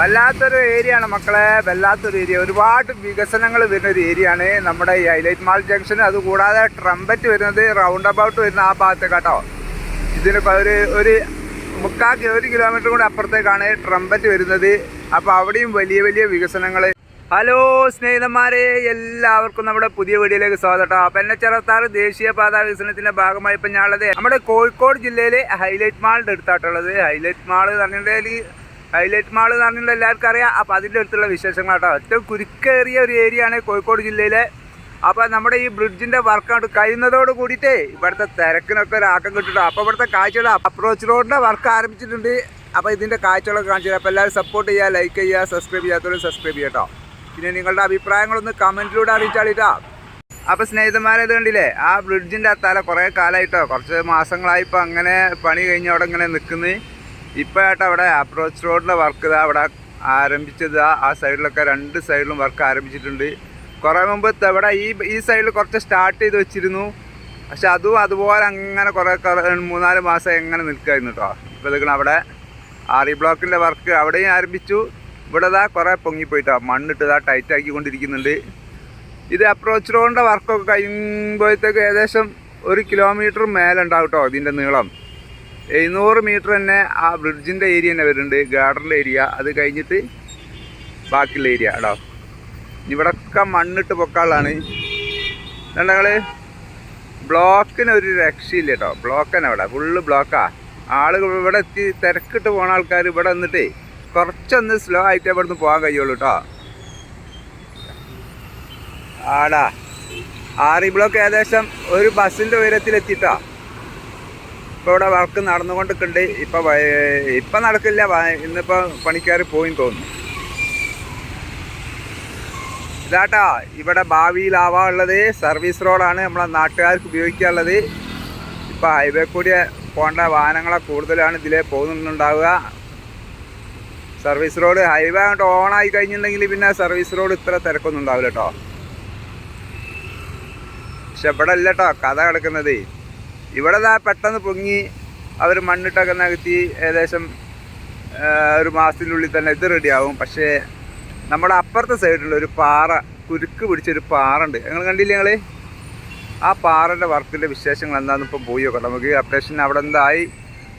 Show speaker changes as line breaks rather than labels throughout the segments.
വല്ലാത്തൊരു ഏരിയ ആണ് മക്കളെ. വല്ലാത്തൊരു ഏരിയ ഒരുപാട് വികസനങ്ങൾ വരുന്ന ഒരു ഏരിയ ആണ് നമ്മുടെ ഈ ഹൈലൈറ്റ് മാൾ ജംഗ്ഷൻ. അതുകൂടാതെ ട്രംപറ്റ് വരുന്നത് റൗണ്ട് അബൌട്ട് വരുന്ന ആ ഭാഗത്ത് കേട്ടോ ഇതിന് ഒരു ഒരു മുക്കാൽ ഒരു കിലോമീറ്റർ കൂടെ അപ്പുറത്തേക്കാണ് ട്രംപറ്റ് വരുന്നത്. അപ്പോൾ അവിടെയും വലിയ വലിയ വികസനങ്ങൾ ഹലോ സ്നേഹിതന്മാരെ എല്ലാവർക്കും നമ്മുടെ പുതിയ വീഡിയോയിലേക്ക് സ്വാഗതം അപ്പം എന്നെ ചെറുത്താറ് ദേശീയപാത വികസനത്തിന്റെ ഭാഗമായി ഇപ്പം ഞാനുള്ളത് നമ്മുടെ കോഴിക്കോട് ജില്ലയിലെ ഹൈലൈറ്റ് മാളിന്റെ അടുത്തായിട്ടുള്ളത്. ഹൈലൈറ്റ് മാൾ എന്ന് പറഞ്ഞിട്ടുണ്ടെങ്കിൽ ഹൈലൈറ്റ് മാൾ എന്ന് പറഞ്ഞാൽ എല്ലാവർക്കും അറിയാം. അപ്പോൾ അതിന്റെ അടുത്തുള്ള വിശേഷങ്ങളാട്ടോ. ഏറ്റവും കുരുക്കേറിയ ഒരു ഏരിയ ആണ് കോഴിക്കോട് ജില്ലയിലെ. അപ്പോൾ നമ്മുടെ ഈ ബ്രിഡ്ജിന്റെ വർക്കൗട്ട് കഴിയുന്നതോട് കൂടിയിട്ടേ ഇവിടുത്തെ തിരക്കിനൊക്കെ ഒരു ആക്കം കിട്ടും അപ്പോൾ ഇവിടുത്തെ കാഴ്ചകൾ അപ്രോച്ച് റോഡിന്റെ വർക്ക് ആരംഭിച്ചിട്ടുണ്ട്. അപ്പോൾ ഇതിന്റെ കാഴ്ചകളൊക്കെ കാണിച്ചു അപ്പോൾ എല്ലാവരും സപ്പോർട്ട് ചെയ്യുക ലൈക്ക് ചെയ്യുക സബ്സ്ക്രൈബ് ചെയ്യാത്തവർ സബ്സ്ക്രൈബ് ചെയ്യട്ടോ പിന്നെ നിങ്ങളുടെ അഭിപ്രായങ്ങളൊന്ന് കമന്റിലൂടെ അറിയിച്ചാളിട്ടാ. അപ്പോൾ സ്നേഹിതന്മാരെ ഇത് കണ്ടില്ലേ? ആ ബ്രിഡ്ജിന്റെ അത്താല കുറേ കാലമായിട്ടോ കുറച്ച് മാസങ്ങളായി ഇപ്പോൾ അങ്ങനെ പണി കഴിഞ്ഞ് അവിടെ ഇങ്ങനെ നിൽക്കുന്നത് ഇപ്പോൾ ആയിട്ട് അവിടെ അപ്രോച്ച് റോഡിലെ വർക്ക് ഇതാ അവിടെ ആരംഭിച്ചത്. ആ- സൈഡിലൊക്കെ രണ്ട് സൈഡിലും വർക്ക് ആരംഭിച്ചിട്ടുണ്ട്. കുറേ മുമ്പ് ഇവിടെ ഈ ഈ സൈഡിൽ കുറച്ച് സ്റ്റാർട്ട് ചെയ്ത് വെച്ചിരുന്നു. പക്ഷെ അതും അതുപോലെ അങ്ങനെ കുറേ മൂന്നാൽ മാസം എങ്ങനെ നിൽക്കായിരുന്നു കേട്ടോ ഇപ്പോൾ നിൽക്കണം അവിടെ ആറി ബ്ലോക്കിന്റെ വർക്ക് അവിടെയും ആരംഭിച്ചു. ഇവിടെ ഇതാ കുറേ പൊങ്ങിപ്പോയിട്ടോ മണ്ണിട്ട് ഇതാ ടൈറ്റ് ആക്കിക്കൊണ്ടിരിക്കുന്നുണ്ട് ഇത് അപ്രോച്ച് റോഡിന്റെ വർക്കൊക്കെ കഴിയുമ്പോഴത്തേക്ക് ഏകദേശം ഒരു കിലോമീറ്റർ മേലെ ഉണ്ടാവും കേട്ടോ ഇതിന്റെ നീളം. എഴുന്നൂറ് മീറ്റർ തന്നെ ആ ബ്രിഡ്ജിന്റെ ഏരിയ തന്നെ വരുന്നുണ്ട്. ഗാർഡനിലെ ഏരിയ അത് കഴിഞ്ഞിട്ട് ബാക്കിയുള്ള ഏരിയ കേട്ടോ. ഇവിടൊക്കെ മണ്ണിട്ട് പൊക്കാളാണ് ഞങ്ങൾ ബ്ലോക്കിന് ഒരു രക്ഷയില്ല കേട്ടോ. ബ്ലോക്ക് തന്നെ ഇവിടെ. ഫുള്ള് ബ്ലോക്കാ ആളുകൾ ഇവിടെ എത്തി തിരക്കിട്ട് പോണ ആൾക്കാർ ഇവിടെ വന്നിട്ടേ കുറച്ചൊന്ന് സ്ലോ ആയിട്ട് ഇവിടെ നിന്ന് പോകാൻ കഴിയുള്ളൂ കേട്ടോ. ആടാ. ആറി ബ്ലോക്ക് ഏകദേശം ഒരു ബസ്സിന്റെ ഉയരത്തിലെത്തിട്ടോ. ഇപ്പോൾ ഇവിടെ വർക്ക് നടന്നുകൊണ്ടിരിക്കുന്നുണ്ട്. ഇപ്പോൾ ഇപ്പം നടക്കില്ല. ഇന്നിപ്പോൾ പണിക്കാർ പോയി തോന്നുന്നു. ഇതാട്ടാ ഇവിടെ ഭാവിയിലാവാനുള്ളത് സർവീസ് റോഡാണ് നമ്മളെ നാട്ടുകാർക്ക് ഉപയോഗിക്കാനുള്ളത്. ഇപ്പോൾ ഹൈവേ കൂടി പോകേണ്ട വാഹനങ്ങളെ കൂടുതലാണ് ഇതിലേ പോകുന്നുണ്ടാവുക. സർവീസ് റോഡ് ഹൈവേ അങ്ങോട്ട് ഓണായി കഴിഞ്ഞിട്ടുണ്ടെങ്കിൽ പിന്നെ സർവീസ് റോഡ് ഇത്ര തിരക്കൊന്നും ഉണ്ടാവില്ല കേട്ടോ പക്ഷെ ഇവിടെ അല്ല കേട്ടോ കഥ കിടക്കുന്നത്. ഇവിടെ ദാ പെട്ടെന്ന് പൊങ്ങി അവർ മണ്ണിട്ടൊക്കെ നികത്തി ഏകദേശം ഒരു മാസത്തിനുള്ളിൽ തന്നെ ഇത് റെഡിയാവും. പക്ഷേ നമ്മുടെ അപ്പുറത്തെ സൈഡിലുള്ള ഒരു പാറ കുരുക്ക് പിടിച്ചൊരു പാറ ഉണ്ട് നിങ്ങൾ കണ്ടില്ലേ ഞങ്ങൾ ആ പാറയുടെ വർക്കിന്റെ വിശേഷങ്ങൾ എന്താണെന്ന് ഇപ്പം പോയി നോക്കാം. നമുക്ക് അപ്ഡേഷൻ അവിടെ എന്തായി?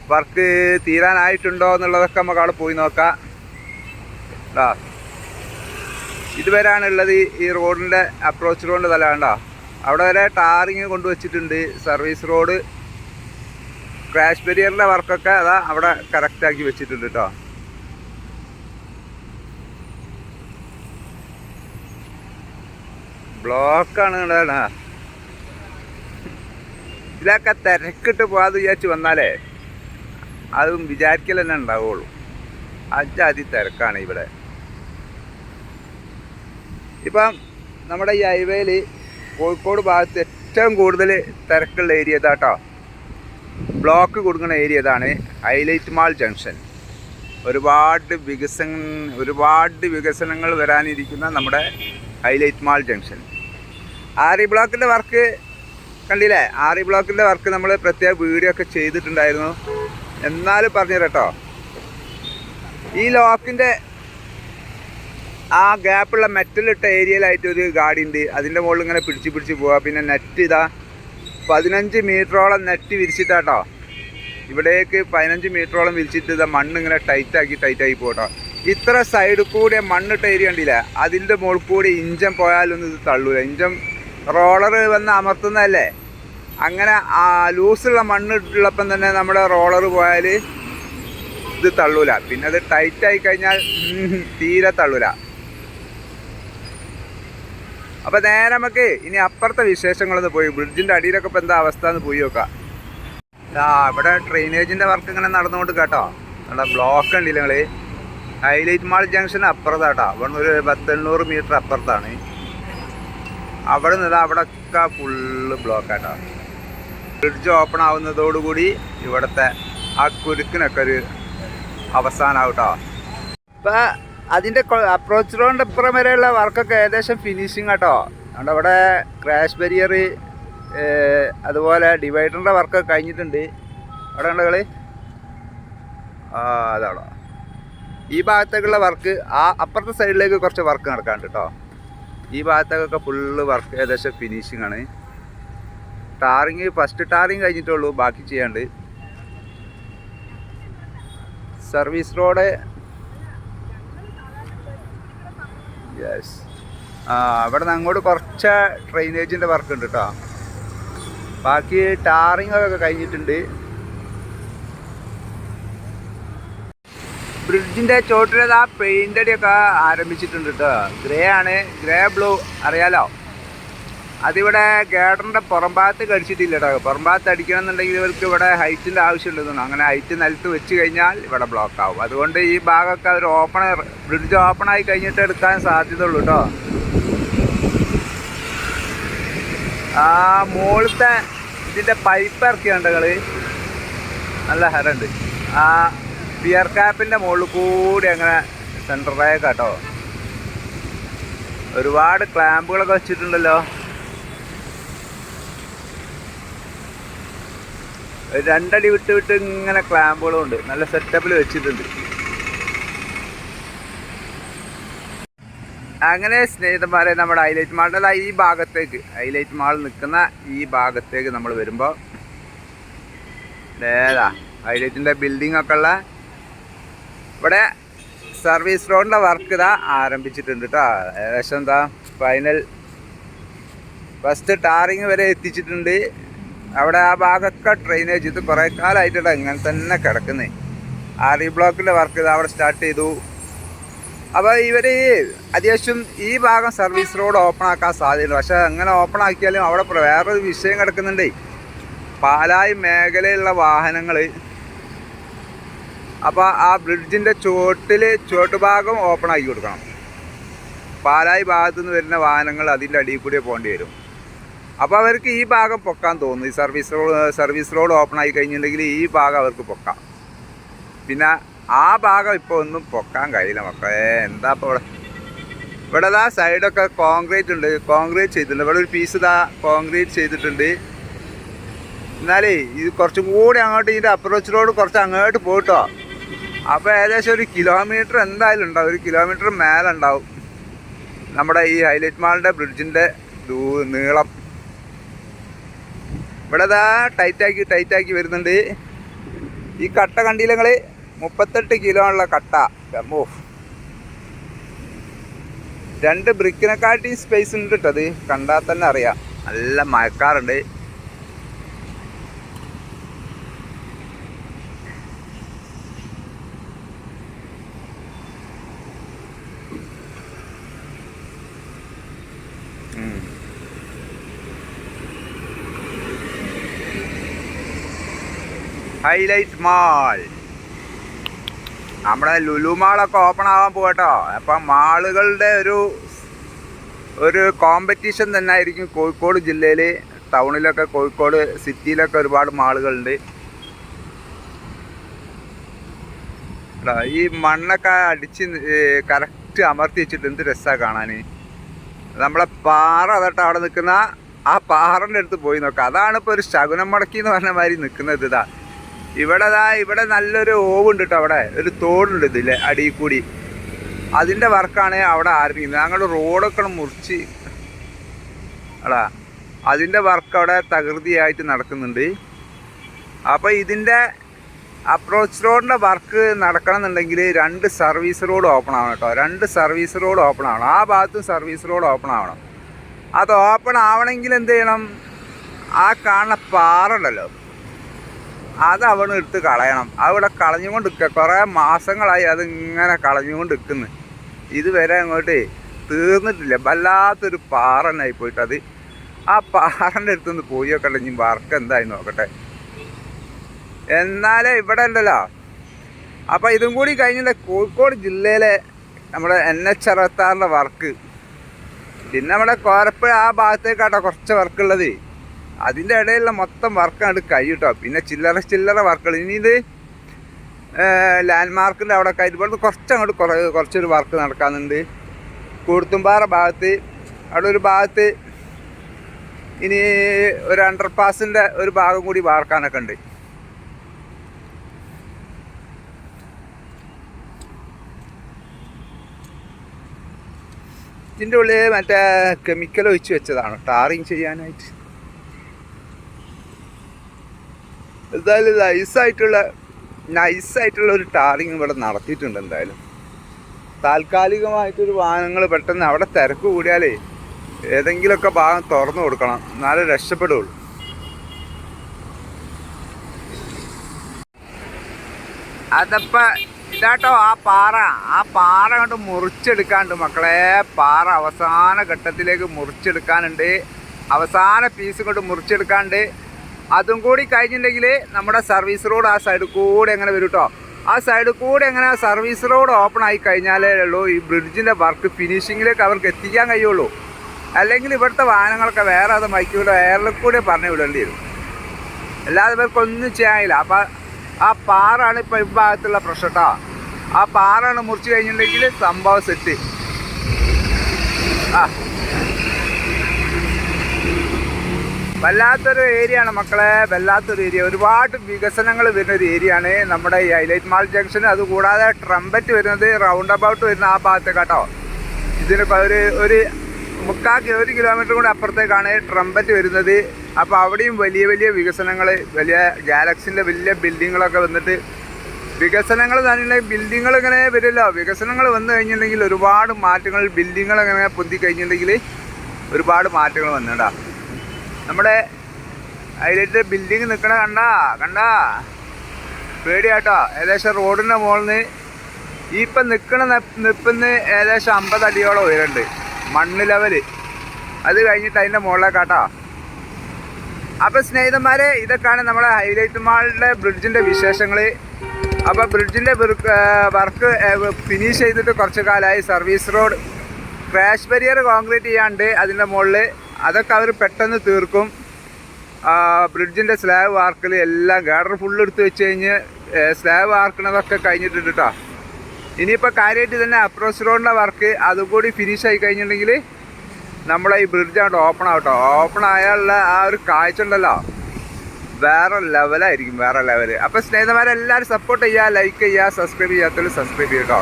വർക്ക് തീരാനായിട്ടുണ്ടോ എന്നുള്ളതൊക്കെ നമുക്ക് അവിടെ പോയി നോക്കാം. ഈ- ഈ റോഡിന്റെ അപ്രോച്ച് റോഡിന്റെ തല കണ്ടോ അവിടെ വരെ ടാറിങ് കൊണ്ടുവച്ചിട്ടുണ്ട്. സർവീസ് റോഡ് ക്രാഷ് ബെരിയറിന്റെ വർക്കൊക്കെ അതാ അവിടെ കറക്റ്റാക്കി വെച്ചിട്ടുണ്ട് കേട്ടോ ബ്ലോക്കാണ് കേട്ടോ ഇതിലൊക്കെ തിരക്കിട്ട് പോകാതെ വിചാരിച്ച് വന്നാലേ അതും വിചാരിക്കൽ തന്നെ ഉണ്ടാവുള്ളൂ. അജാതി തിരക്കാണ് ഇവിടെ. ഇപ്പം നമ്മുടെ ഈ ഹൈവേയിൽ കോഴിക്കോട് ഭാഗത്ത് ഏറ്റവും കൂടുതൽ തിരക്കുള്ള ഏരിയ ഇതാട്ടോ. ബ്ലോക്ക് കൊടുക്കുന്ന ഏരിയ ഇതാണ് ഹൈലൈറ്റ് മാൾ ജംഗ്ഷൻ. ഒരുപാട് വികസന ഒരുപാട് വികസനങ്ങൾ വരാനിരിക്കുന്ന നമ്മുടെ ഹൈലൈറ്റ് മാൾ ജംഗ്ഷൻ. ആറി ബ്ലോക്കിന്റെ വർക്ക് കണ്ടില്ലേ? ആറി ബ്ലോക്കിന്റെ വർക്ക് നമ്മൾ പ്രത്യേക വീഡിയോ ഒക്കെ ചെയ്തിട്ടുണ്ടായിരുന്നു. എന്നാലും പറഞ്ഞു കേട്ടോ. ഈ ലോക്കിന്റെ ആ ഗ്യാപ്പുള്ള മെറ്റലിട്ട ഏരിയയിലായിട്ട് ഒരു ഗാഡി ഉണ്ട് അതിന്റെ മുകളിൽ ഇങ്ങനെ പിടിച്ച് പിടിച്ച് പോവുക പിന്നെ നെറ്റ് ഇതാ പതിനഞ്ച് മീറ്ററോളം നെറ്റ് വിരിച്ചിട്ടാട്ടോ. ഇവിടേക്ക് പതിനഞ്ച് മീറ്ററോളം വിരിച്ചിട്ട് ഇതാ മണ്ണ് ഇങ്ങനെ ടൈറ്റാക്കി ടൈറ്റാക്കി പോട്ടോ. ഇത്ര സൈഡിൽ കൂടെ മണ്ണിട്ട ഏരിയ ഉണ്ടില്ല അതിന്റെ മുകളിൽ കൂടി ഇഞ്ചൻ പോയാലൊന്നും ഇത് തള്ളൂല. ഇഞ്ചൻ റോളർ വന്ന് അമർത്തുന്നതല്ലേ? അങ്ങനെ ലൂസുള്ള മണ്ണ് ഉള്ളപ്പം തന്നെ നമ്മുടെ റോളർ പോയാൽ ഇത് തള്ളൂല. പിന്നെ അത് ടൈറ്റായി കഴിഞ്ഞാൽ തീരെ തള്ളൂല. അപ്പൊ നേരെ നമുക്ക് ഇനി അപ്പുറത്തെ വിശേഷങ്ങളൊന്ന് പോയി. ബ്രിഡ്ജിന്റെ അടിയിലൊക്കെ ഇപ്പൊ എന്താ അവസ്ഥ എന്ന് പോയി നോക്കാം. ഇവിടെ ഡ്രെയിനേജിന്റെ വർക്ക് ഇങ്ങനെ നടന്നുകൊണ്ട് കേട്ടോ. നമ്മുടെ ബ്ലോക്ക് ഉണ്ടല്ലേ നിങ്ങൾ? ഹൈലൈറ്റ് മാൾ ജംഗ്ഷൻ അപ്പുറത്താട്ടോ. അവിടെ ഒരു പത്തെണ്ണൂറ് മീറ്റർ അപ്പുറത്താണ്. അവിടെ നിന്ന് അവിടെ ഒക്കെ ഫുള്ള് ബ്ലോക്ക് ആട്ടോ. ബ്രിഡ്ജ് ഓപ്പൺ ആവുന്നതോടുകൂടി ഇവിടുത്തെ ആ കുരുക്കിനൊക്കെ ഒരു അവസാനാവട്ടോ ഇപ്പം അതിന്റെ അപ്രോച്ച് റോഡിന്റെ ഇപ്പുറം വരെയുള്ള വർക്കൊക്കെ ഏകദേശം ഫിനിഷിങ് കേട്ടോ അതുകൊണ്ട് അവിടെ ക്രാഷ് ബരിയർ അതുപോലെ ഡിവൈഡറിന്റെ വർക്കൊക്കെ കഴിഞ്ഞിട്ടുണ്ട്. അവിടെ ഉണ്ട് കളി? അതാണോ. ഈ ഭാഗത്തേക്കുള്ള വർക്ക് ആ അപ്പുറത്തെ സൈഡിലേക്ക് കുറച്ച് വർക്ക് നടക്കാണ്ട് കേട്ടോ ഈ ഭാഗത്തേക്കൊക്കെ ഫുള്ള് വർക്ക് ഏകദേശം ഫിനിഷിംഗ് ആണ്. ടാറിങ് ഫസ്റ്റ് ടാറിങ് കഴിഞ്ഞിട്ടുള്ളൂ ബാക്കി ചെയ്യാണ്ട് സർവീസ് റോഡ് യെസ് ആ അവിടെ നിന്ന് അങ്ങോട്ട് കുറച്ച് ഡ്രെയിനേജിന്റെ വർക്ക് ഉണ്ട് കേട്ടോ ബാക്കി ടാറിങ് ഒക്കെ കഴിഞ്ഞിട്ടുണ്ട്. ബ്രിഡ്ജിന്റെ ചോട്ടിലേത് ആ പെയിന്റടിയൊക്കെ ആരംഭിച്ചിട്ടുണ്ട് കേട്ടോ ഗ്രേ ആണ്. ഗ്രേ ബ്ലൂ അറിയാലോ? അതിവിടെ ഗേഡറിന്റെ പുറം ഭാഗത്ത് കടിച്ചിട്ടില്ല കേട്ടോ പുറം ഭാഗത്ത് അടിക്കണം എന്നുണ്ടെങ്കിൽ ഇവർക്ക് ഇവിടെ ഹൈറ്റിന്റെ ആവശ്യമുണ്ടെന്നു അങ്ങനെ ഹൈറ്റ് നിലത്ത് വെച്ച് കഴിഞ്ഞാൽ ഇവിടെ ബ്ലോക്ക് ആവും. അതുകൊണ്ട് ഈ ഭാഗമൊക്കെ അവർ ഓപ്പൺ ബ്രിഡ്ജ് ഓപ്പൺ ആയി കഴിഞ്ഞിട്ട് എടുക്കാൻ സാധ്യതയുള്ളൂ കേട്ടോ ആ മുകളിലത്തെ ഇതിന്റെ പൈപ്പ് ഇറക്കിയുണ്ട് കളി നല്ല ഹരണ്ട്. ആ ബിയർ ക്യാപ്പിന്റെ മുകളിൽ കൂടി അങ്ങനെ സെന്ററിലേക്ക് കേട്ടോ ഒരുപാട് ക്ലാമ്പുകളൊക്കെ വെച്ചിട്ടുണ്ടല്ലോ. രണ്ടടി വിട്ട് വിട്ട് ഇങ്ങനെ ക്ലാമ്പുകളും ഉണ്ട് നല്ല സെറ്റപ്പിൽ വെച്ചിട്ടുണ്ട്. അങ്ങനെ സ്നേഹിതന്മാരെ നമ്മുടെ ഹൈലൈറ്റ് മാളിന്റെ ഈ ഭാഗത്തേക്ക്. ഹൈലൈറ്റ് മാൾ നിൽക്കുന്ന ഈ ഭാഗത്തേക്ക് നമ്മൾ വരുമ്പോൾ ഏതാ ഹൈലൈറ്റിന്റെ ബിൽഡിംഗ് ഒക്കെ ഉള്ള ഇവിടെ സർവീസ് റോഡിന്റെ വർക്ക് ഇതാ ആരംഭിച്ചിട്ടുണ്ട് കേട്ടോ ഏകദേശം എന്താ ഫൈനൽ ഫസ്റ്റ് ടാറിങ് വരെ എത്തിച്ചിട്ടുണ്ട്. അവിടെ ആ ഭാഗമൊക്കെ ഡ്രെയിനേജ് ഇത് കുറേ കാലമായിട്ടാണ് ഇങ്ങനെ തന്നെ കിടക്കുന്നത് ആ റീ ബ്ലോക്കിന്റെ വർക്ക് ഇത് അവിടെ സ്റ്റാർട്ട് ചെയ്തു. അപ്പോൾ ഇവർ അത്യാവശ്യം ഈ ഭാഗം സർവീസ് റോഡ് ഓപ്പൺ ആക്കാൻ സാധ്യതയുണ്ട്. പക്ഷേ അങ്ങനെ ഓപ്പൺ ആക്കിയാലും അവിടെ വേറൊരു വിഷയം കിടക്കുന്നുണ്ടേ. പാലായി മേഖലയിലുള്ള വാഹനങ്ങൾ അപ്പോൾ ആ ബ്രിഡ്ജിന്റെ ചോട്ടിൽ ഭാഗം ഓപ്പൺ ആക്കി കൊടുക്കണം. പാലായി ഭാഗത്തു നിന്ന് വരുന്ന വാഹനങ്ങൾ അതിന്റെ അടിയിൽ കൂടി പോകേണ്ടി വരും. അപ്പോൾ അവർക്ക് ഈ ഭാഗം പൊക്കാൻ തോന്നുന്നു. ഈ service road service road open ആയി കഴിഞ്ഞിട്ടുണ്ടെങ്കിൽ ഈ ഭാഗം അവർക്ക് പൊക്കാം. പിന്നെ ആ ഭാഗം ഇപ്പോൾ ഒന്നും പൊക്കാൻ കഴിയില്ല മക്കളെ. എന്താ ഇപ്പോൾ ഇവിടെ? ഇവിടെ ദാ സൈഡൊക്കെ കോൺക്രീറ്റ് ഉണ്ട്. കോൺക്രീറ്റ് ചെയ്തിട്ടുണ്ട്. ഇവിടെ ഒരു പീസ് ഇതാ കോൺക്രീറ്റ് ചെയ്തിട്ടുണ്ട്. എന്നാലേ ഇത് കുറച്ചും കൂടി അങ്ങോട്ട് ഇതിന്റെ അപ്രോച്ച് റോഡ് കുറച്ച് അങ്ങോട്ട് പോയിട്ടോ. അപ്പോൾ ഏകദേശം ഒരു കിലോമീറ്റർ എന്തായാലും ഉണ്ടാവും. ഒരു കിലോമീറ്റർ മേലെ ഉണ്ടാവും. നമ്മുടെ ഈ ഹൈലൈറ്റ് മാളിന്റെ ബ്രിഡ്ജിന്റെ നീളം. ഇവിടെ ഇതാ ടൈറ്റാക്കി ടൈറ്റാക്കി വരുന്നുണ്ട്. ഈ കട്ട കണ്ടില്ല മുപ്പത്തെട്ട് കിലോ ഉള്ള കട്ട. ഓ രണ്ട് ബ്രിക്കിനെക്കാട്ടി സ്പേസ് ഉണ്ട് കേട്ടത് കണ്ടാൽ തന്നെ അറിയാം. നല്ല മഴക്കാറുണ്ട്. ഹൈലൈറ്റ് മാൾ നമ്മുടെ ലുലു മാളൊക്കെ ഓപ്പൺ ആവാൻ പോകട്ടോ അപ്പം മാളുകളുടെ ഒരു ഒരു കോമ്പറ്റീഷൻ തന്നെ ആയിരിക്കും കോഴിക്കോട് ജില്ലയിൽ ടൗണിലൊക്കെ കോഴിക്കോട് സിറ്റിയിലൊക്കെ ഒരുപാട് മാളുകളുണ്ട്. ഈ മണ്ണൊക്കെ അടിച്ച് കറക്റ്റ് അമർത്തി വെച്ചിട്ട് എന്ത് രസമാണ് കാണാൻ നമ്മളെ പാറ അതട്ട് അവിടെ നിൽക്കുന്ന ആ പാറന്റെ അടുത്ത് പോയി നോക്കാം. അതാണ് ഇപ്പോൾ ഒരു ശകുനം മുടക്കി എന്ന് പറഞ്ഞ മാതിരി നിൽക്കുന്നത് ഇതാ. ഇവിടെ ദാ ഇവിടെ നല്ലൊരു ഓവുണ്ട് കേട്ടോ അവിടെ? ഒരു തോടുണ്ട് ഇതില്ലേ അടി കൂടി. അതിന്റെ വർക്കാണ് അവിടെ ആരംഭിക്കുന്നത്. ഞങ്ങൾ റോഡൊക്കെ മുറിച്ച് അടാ അതിന്റെ വർക്ക് അവിടെ തകൃതിയായിട്ട് നടക്കുന്നുണ്ട്. അപ്പോൾ ഇതിന്റെ അപ്രോച്ച് റോഡിന്റെ വർക്ക് നടക്കണമെന്നുണ്ടെങ്കിൽ രണ്ട് സർവീസ് റോഡ് ഓപ്പൺ ആവണം കേട്ടോ. രണ്ട് സർവീസ് റോഡ് ഓപ്പൺ ആവണം. ആ ഭാഗത്തും സർവീസ് റോഡ് ഓപ്പൺ ആവണം. അത് ഓപ്പൺ ആവണമെങ്കിൽ എന്ത് ചെയ്യണം? ആ കാണുന്ന പാറ ഉണ്ടല്ലോ. അത് അവൻ എടുത്ത് കളയണം. അവിടെ കളഞ്ഞുകൊണ്ട് കുറേ മാസങ്ങളായി അത് ഇങ്ങനെ കളഞ്ഞുകൊണ്ട് ഇതുവരെ അങ്ങോട്ട് തീർന്നിട്ടില്ല. വല്ലാത്തൊരു പാറ തന്നെ ആയി പോയിട്ട് അത് ആ പാറന്റെ അടുത്തുനിന്ന് പോയി നോക്കട്ടെ ഇനി വർക്ക് എന്തായി നോക്കട്ടെ. എന്നാലേ ഇവിടെ ഉണ്ടല്ലോ. അപ്പോൾ ഇതും കൂടി കഴിഞ്ഞിട്ട് കോഴിക്കോട് ജില്ലയിലെ നമ്മുടെ എൻ എച്ച് അറുപത്താറിന്റെ വർക്ക്. പിന്നെ നമ്മുടെ കോരപ്പുഴ ആ ഭാഗത്തേക്കാട്ടോ കുറച്ച് വർക്കുള്ളത് അതിന്റെ ഇടയിലുള്ള മൊത്തം വർക്കാണ് കഴിയും പിന്നെ ചില്ലറ ചില്ലറ വർക്കുകൾ ഇനി ഇത് ലാൻഡ് മാർക്കിന്റെ അവിടെ കയറ്റിപ്പോൾ കുറച്ച് അങ്ങോട്ട് കുറേ കുറച്ചൊരു വർക്ക് നടക്കാനുണ്ട്. കൂടുത്തുംപാറ ഭാഗത്ത് അവിടെ ഒരു ഭാഗത്ത് ഇനി ഒരു അണ്ടർ പാസിന്റെ ഒരു ഭാഗം കൂടി വാർക്കാനൊക്കെ ഉണ്ട്. ഇതിന്റെ ഉള്ളിൽ മറ്റേ കെമിക്കൽ ഒഴിച്ച് വെച്ചതാണ് ടാറിങ് ചെയ്യാനായിട്ട്. എന്തായാലും നൈസായിട്ടുള്ള നൈസായിട്ടുള്ള ഒരു ടാറിങ് ഇവിടെ നടത്തിയിട്ടുണ്ട് എന്തായാലും. താൽക്കാലികമായിട്ടൊരു വാഹനങ്ങൾ പെട്ടെന്ന് അവിടെ തിരക്ക് കൂടിയാലേ ഏതെങ്കിലുമൊക്കെ ഭാഗം തുറന്നു കൊടുക്കണം. എന്നാലേ രക്ഷപ്പെടുള്ളൂ. അതപ്പ ഇതാട്ടോ ആ പാറ. ആ പാറ കൊണ്ട് മുറിച്ചെടുക്കാണ്ട് മക്കളെ. പാറ അവസാന ഘട്ടത്തിലേക്ക് മുറിച്ചെടുക്കാനുണ്ട്. അവസാന പീസ് കൊണ്ട് മുറിച്ചെടുക്കാണ്ട് അതും കൂടി കഴിഞ്ഞിട്ടുണ്ടെങ്കിൽ നമ്മുടെ സർവീസ് റോഡ് ആ സൈഡ് കൂടെ എങ്ങനെ വരും കേട്ടോ ആ സൈഡ് കൂടെ എങ്ങനെ സർവീസ് റോഡ് ഓപ്പൺ ആയി കഴിഞ്ഞാലേ ഉള്ളൂ ഈ ബ്രിഡ്ജിന്റെ വർക്ക് ഫിനിഷിങ്ങിലേക്ക് അവർക്ക് എത്തിക്കാൻ കഴിയുള്ളൂ. അല്ലെങ്കിൽ ഇവിടുത്തെ വാഹനങ്ങളൊക്കെ വേറെ അത് മൈക്കൂടെ എയറിൽ കൂടെ പറഞ്ഞു വിടേണ്ടി വരും. അല്ലാതെ ഇവർക്കൊന്നും ചെയ്യാനില്ല. അപ്പം ആ പാറാണ് ഇപ്പോൾ ഇഭാഗത്തുള്ള പ്രശ്നം കേട്ടോ ആ പാറാണ് മുറിച്ച് കഴിഞ്ഞിട്ടുണ്ടെങ്കിൽ സംഭവം സെറ്റ് ആ. വല്ലാത്തൊരു ആണ് മക്കളെ. വല്ലാത്തൊരു ഏരിയ ഒരുപാട് വികസനങ്ങൾ വരുന്ന ഒരു ഏരിയ ആണ് നമ്മുടെ ഈ ഹൈലൈറ്റ് മാൾ ജംഗ്ഷൻ അതുകൂടാതെ ട്രംപറ്റ് വരുന്നത് റൗണ്ട് അബൌട്ട് വരുന്ന ആ ഭാഗത്ത് കേട്ടോ ഇതിന് ഒരു ഒരു മുക്കാൽ ഒരു കിലോമീറ്റർ കൂടെ അപ്പുറത്തേക്കാണ് ട്രംപറ്റ് വരുന്നത്. അപ്പോൾ അവിടെയും വലിയ വലിയ വികസനങ്ങൾ വലിയ ഗാലക്സിന്റെ വലിയ ബിൽഡിങ്ങുകളൊക്കെ വന്നിട്ട് വികസനങ്ങൾ തന്നെ ബിൽഡിങ്ങൾ ഇങ്ങനെ വരില്ല വികസനങ്ങൾ വന്നു കഴിഞ്ഞിട്ടുണ്ടെങ്കിൽ ഒരുപാട് മാറ്റങ്ങൾ ബിൽഡിങ്ങുകൾ ഇങ്ങനെ പൊന്തി കഴിഞ്ഞിട്ടുണ്ടെങ്കിൽ ഒരുപാട് മാറ്റങ്ങൾ വന്നിട്ടാ നമ്മുടെ അതിലേക്ക് ബിൽഡിങ് നിൽക്കണ കണ്ടാ കണ്ടാ? പേടിയാട്ടോ. ഏകദേശം റോഡിന്റെ മുകളിൽ നിന്ന് ഇപ്പം നിൽക്കണ നിപ്പിന്ന് ഏകദേശം അമ്പത് അടിയോളം ഉയരുണ്ട്. മണ്ണ് ലെവൽ. അത് കഴിഞ്ഞിട്ട് അതിന്റെ മുകളിലേക്കാട്ടോ അപ്പോൾ സ്നേഹിതന്മാരെ ഇതൊക്കെയാണ് നമ്മുടെ ഹൈലൈറ്റ് മാളിലെ ബ്രിഡ്ജിന്റെ വിശേഷങ്ങൾ അപ്പോൾ ബ്രിഡ്ജിന്റെ വർക്ക് ഫിനിഷ് ചെയ്തിട്ട് കുറച്ച് കാലമായി service road crash barrier concrete ചെയ്യാണ്ട് അതിന്റെ മുകളിൽ അതൊക്കെ അവർ പെട്ടെന്ന് തീർക്കും. ബ്രിഡ്ജിന്റെ സ്ലാബ് വാർക്കൽ എല്ലാം ഗാഡർ ഫുള്ള് എടുത്ത് വെച്ച് കഴിഞ്ഞ് സ്ലാബ് വാർക്കണതൊക്കെ കഴിഞ്ഞിട്ടുണ്ട് കേട്ടോ ഇനിയിപ്പോൾ കാര്യമായിട്ട് തന്നെ അപ്രോച്ച് റോഡിന്റെ വർക്ക് അതും കൂടി ഫിനിഷ് ആയി കഴിഞ്ഞിട്ടുണ്ടെങ്കിൽ നമ്മളെ ഈ ബ്രിഡ്ജ് അങ്ങോട്ട് ഓപ്പൺ ആവട്ടോ. ഓപ്പൺ ആയാലുള്ള ആ ഒരു കാഴ്ച ഉണ്ടല്ലോ. വേറെ ലെവലായിരിക്കും വേറെ ലെവൽ അപ്പോൾ സ്നേഹിതന്മാരെല്ലാവരും സപ്പോർട്ട് ചെയ്യുക ലൈക്ക് ചെയ്യുക സബ്സ്ക്രൈബ് ചെയ്യാത്തവർ സബ്സ്ക്രൈബ് ചെയ്യട്ടോ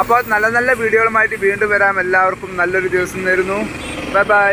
അപ്പോൾ നല്ല നല്ല വീഡിയോകളുമായിട്ട് വീണ്ടും വരാം. എല്ലാവർക്കും നല്ലൊരു ദിവസം തരുന്നു ബൈ ബൈ